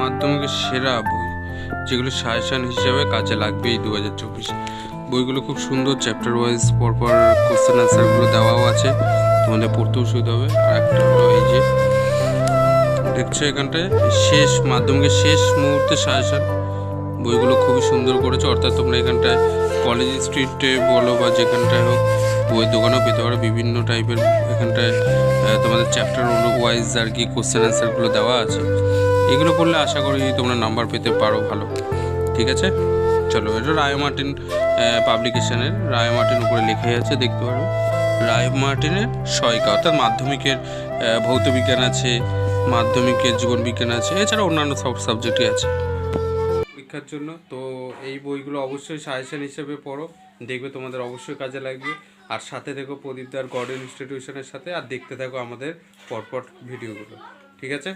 মাধ্যমিকের সেরা বই, যেগুলো সাজেশন হিসেবে কাজে লাগবে এই দু হাজার চব্বিশ। বইগুলো খুব সুন্দর চ্যাপ্টার ওয়াইজ পরপর কোশ্চেন অ্যান্সারগুলো দেওয়াও আছে। তোমাদের পড়তেও সুবিধা হবে। আর একটা হলো এই যে, দেখছ এখানটায়, শেষ, মাধ্যমিকের শেষ মুহূর্তে সাজেশন। বইগুলো খুবই সুন্দর করেছে। অর্থাৎ তোমরা এখানটায় কলেজ স্ট্রিটে বলো বা যেখানটায় হোক, বইয়ের দোকানেও পেতে পারো। বিভিন্ন টাইপের এখানটায় তোমাদের চ্যাপ্টার ওয়াইজ আর কি কোশ্চেন অ্যান্সারগুলো দেওয়া আছে। এগুলো পড়লে আশা করি তোমরা নাম্বার পেতে পারো ভালো। ঠিক আছে? চলো, এটা রায় মার্টিন পাবলিকেশনের রায় মার্টিন উপরে লেখাই আছে, দেখতে পারো। রায় মার্টিনের সহায়িকা অর্থাৎ মাধ্যমিকের ভৌতবিজ্ঞান আছে, মাধ্যমিকের জীবন বিজ্ঞান আছে, এছাড়া অন্যান্য সব সাবজেক্টই আছে। পরীক্ষার জন্য, তো এই বইগুলো অবশ্যই সাজেশন হিসেবে পড়ো। দেখবে তোমাদের অবশ্যই কাজে লাগবে। আর সাথে দেখো প্রদীপদার গড ইনস্টিটিউশনের সাথে, আর দেখতে থাকো আমাদের পরপর ভিডিওগুলো ঠিক আছে?